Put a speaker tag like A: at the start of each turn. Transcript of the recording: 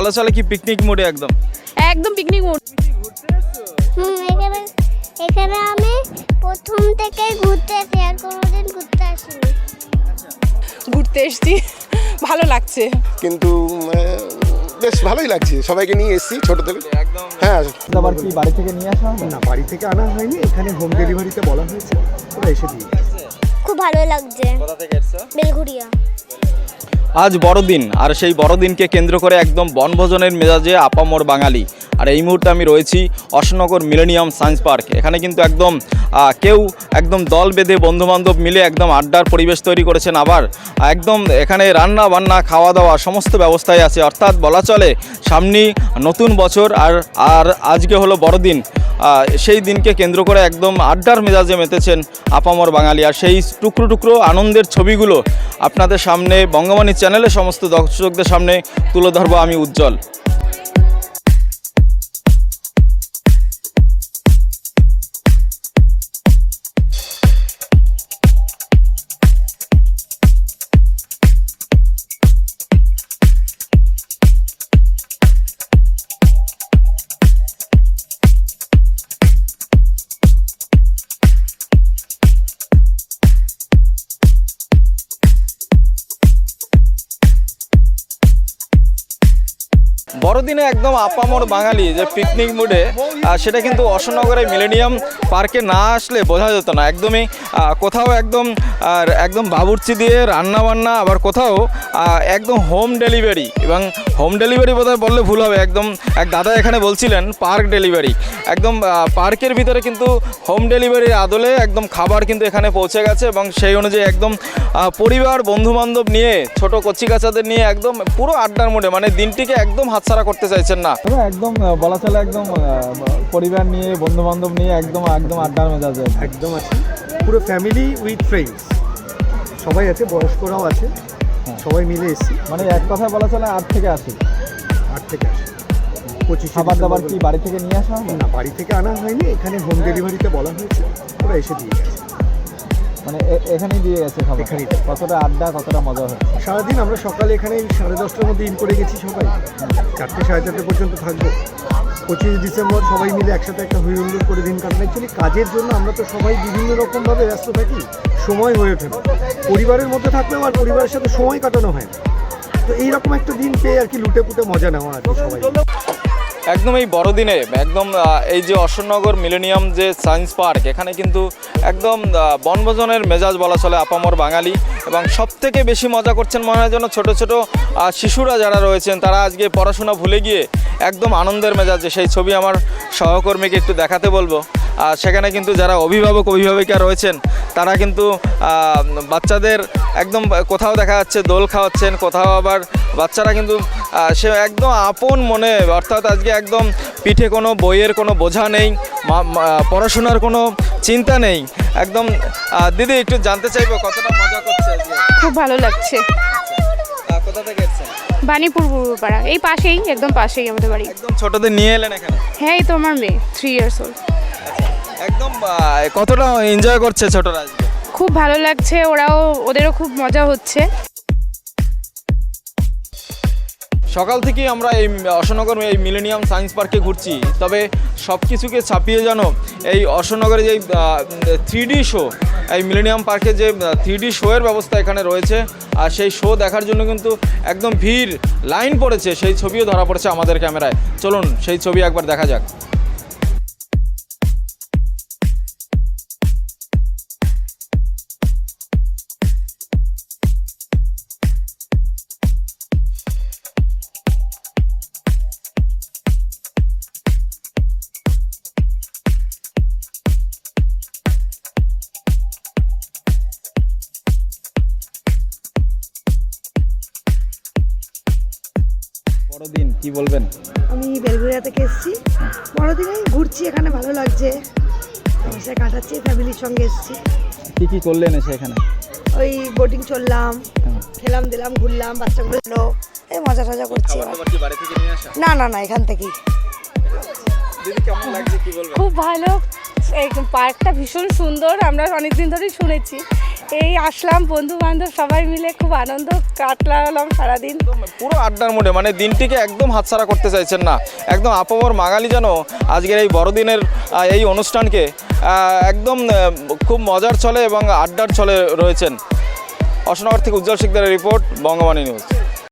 A: বলা চলে কি পিকনিক মোডে একদম?
B: একদম পিকনিক মোড
C: হুম এখানে এখানে আমি প্রথম থেকে ঘুরতে আসি আর কোনোদিন ঘুরতে আসিনি।
B: ঘুরতে এসেছি ভালো লাগছে।
D: কিন্তু বেশ ভালোই লাগছে সবাইকে নিয়ে এসেছি ছোট থেকে।
A: একদম
D: হ্যাঁ
A: আবার কি বাড়ি থেকে নিয়ে আসা হবে
E: না বাড়ি থেকে আনা হয়নি এখানে হোম ডেলিভারিতে বলা হয়েছে ওরা এসে দিয়ে
C: খুব ভালো লাগছে।
A: কোথা থেকে এসছো?
C: বেলঘুরিয়া
A: আজ বড়দিন আর সেই বড়দিনকে কেন্দ্র করে একদম বনভোজনের মেজাজে আপামর বাঙালি। আর এই মুহূর্তে আমি রয়েছি অশোকনগর মিলেনিয়াম সায়েন্স পার্ক। এখানে কিন্তু একদম কেউ একদম দল বেঁধে বন্ধুবান্ধব মিলে একদম আড্ডার পরিবেশ তৈরি করেছেন আবার, একদম এখানে রান্না বান্না খাওয়া দাওয়া সমস্ত ব্যবস্থাই আছে। অর্থাৎ বলা চলে, সামনেই নতুন বছর আর আর আজকে হলো বড়দিন। সেই দিনকে কেন্দ্র করে একদম আড্ডার মেজাজে মেতেছেন আপামর বাঙালি। আর সেই টুকরো টুকরো আনন্দের ছবিগুলো আপনাদের সামনে, বঙ্গবাণী চ্যানেলে সমস্ত দর্শকদের সামনে তুলে ধরবো আমি উজ্জ্বল। বড়দিনে একদম আপামর বাঙালি যে পিকনিক মুডে সেটা কিন্তু অশোকনগরের মিলেনিয়াম পার্কে না আসলে বোঝা যেত না। একদমই কোথাও একদম, আর একদম বাবুর্চি দিয়ে রান্না বান্না আবার কোথাও একদম হোম ডেলিভারি এবং হোম ডেলিভারি বোধহয় বললে ভুল হবে। একদম, এক দাদা এখানে বলছিলেন পার্ক ডেলিভারি একদম পার্কের ভিতরে কিন্তু হোম ডেলিভারির আদলে একদম খাবার কিন্তু এখানে পৌঁছে গেছে, এবং সেই অনুযায়ী একদম পরিবার, বন্ধুবান্ধব নিয়ে, ছোট কচিকাচাদের নিয়ে একদম পুরো আড্ডার মোডে মানে দিনটিকে একদম হাতছাড়া করতে চাইছেন না?
F: একদম বলা চলে একদম পরিবার নিয়ে বন্ধু বান্ধব নিয়ে একদম একদম আড্ডার মেজাজে
E: একদম আছে। পুরো ফ্যামিলি উইথ ফ্রেন্ডস সবাই আছে বয়স্করাও আছে। সবাই মিলে এসেছি।
F: মানে এক কথায় বলা চলে আট থেকে আসি
E: আট থেকে আসি পঁচিশে
F: খাবার দাবার কি বাড়ি থেকে নিয়ে আসা হবে
E: না বাড়ি থেকে আনা হয়নি। এখানে হোম ডেলিভারিতে বলা হয়েছে। ওরা এসে দিয়ে গেছে।
F: মানে এ- এখানেই দিয়ে গেছে খাবার। কতটা আড্ডা কতটা মজা হয়
E: সারাদিন আমরা সকালে এখানে সাড়ে দশটার মধ্যে ইন করে গেছি সবাই। চারটে সাড়ে চারটে পর্যন্ত থাকব। পঁচিশে ডিসেম্বর সবাই মিলে একসাথে একটা হই হুল্লোড় করে দিন কাটানো। অ্যাকচুয়ালি কাজের জন্য আমরা তো সবাই বিভিন্ন রকমভাবে ব্যস্ত থাকি। সময় হয়ে ওঠে না। পরিবারের মধ্যে থাকলেও আর পরিবারের সাথে সময় কাটানো হয় না। তো এইরকম একটা দিন পেয়ে আর কি লুটে পুটে মজা নেওয়া আর কি সবাই।
A: একদম এই বড়দিনে, একদম এই যে অশোকনগর মিলেনিয়াম যে সায়েন্স পার্ক, এখানে কিন্তু একদম বনভোজনের মেজাজ বলা চলে আপামর বাঙালি। এবং সব থেকে বেশি মজা করছেন মনে হয় যেন ছোটো ছোটো শিশুরা যারা রয়েছেন, তারা আজকে পড়াশোনা ভুলে গিয়ে একদম আনন্দের মেজাজে সেই ছবি আমার সহকর্মীকে একটু দেখাতে বলব। সেখানে কিন্তু যারা অভিভাবক অভিভাবিকা রয়েছেন তারা কিন্তু বাচ্চাদের একদম কোথাও দেখা যাচ্ছে দোল খাওয়াচ্ছেন কোথাও আবার বাচ্চারা কিন্তু সে একদম আপন মনে অর্থাৎ আজকে একদম পিঠে কোনো বইয়ের কোনো বোঝা নেই পড়াশোনার কোনো চিন্তা নেই। একদম দিদি একটু জানতে চাইব কতটা মজা করছে
B: খুব ভালো লাগছে।
A: আহ, কোথা থেকে এসেছেন?
B: বাণীপুর পূর্বপাড়া এই পাশেই একদম পাশেই আমাদের বাড়ি।
A: একদম ছোটদের নিয়ে এলেন এখানে?
B: হ্যাঁ এই তো আমার মেয়ে থ্রি ইয়ার্স ওল্ড
A: একদম কতটা এনজয় করছে ছোটরা
B: খুব ভালো লাগছে ওরাও ওদেরও খুব মজা হচ্ছে।
A: সকাল থেকেই আমরা এই অশোকনগর এই মিলেনিয়াম সায়েন্স পার্কে ঘুরছি। তবে সব কিছুকে ছাপিয়ে জানো এই অশোকনগরে যে থ্রি ডি শো এই মিলেনিয়াম পার্কে যে থ্রি ডি শোয়ের ব্যবস্থা এখানে রয়েছে আর সেই শো দেখার জন্য কিন্তু একদম ভিড় লাইন পড়েছে সেই ছবিও ধরা পড়েছে আমাদের ক্যামেরায়। চলুন সেই ছবি একবার দেখা যাক। বড়দিন কি বলবেন?
G: আমি বেলগুড়িয়া থেকে এসেছি। বড়দিনে ঘুরছি এখানে ভালো লাগছে। সে কাটাচ্ছি ফ্যামিলির সঙ্গে এসেছি।
A: কি কি করলেন এসে এখানে?
G: ওই বোটিং চললাম
A: হ্যাঁ।
G: খেলাম দিলাম ঘুরলাম বাচ্চাগুলো এই মজা টজা করছি। এবার।
A: কি বাড়ি থেকে নিয়ে আসা?
G: না না না এখান থেকেই।
A: দিদি কেমন লাগছে? কি বলবেন?
B: খুব ভালো। এই পার্কটা ভীষণ সুন্দর আমরা অনেক দিন ধরেই শুনেছি। এই আসলাম বন্ধু বান্ধব সবাই মিলে খুব আনন্দ কাটলাম সারাদিন।
A: পুরো আড্ডার মোডে মানে দিনটিকে একদম হাতছাড়া করতে চাইছেন না। একদম আপামর বাঙালি যেন আজকের এই বড়দিনের এই অনুষ্ঠানকে একদম খুব মজার চলে এবং আড্ডার চলে রয়েছেন। অশোকনগর থেকে উজ্জ্বল শিকদারের রিপোর্ট বঙ্গবাণী নিউজ।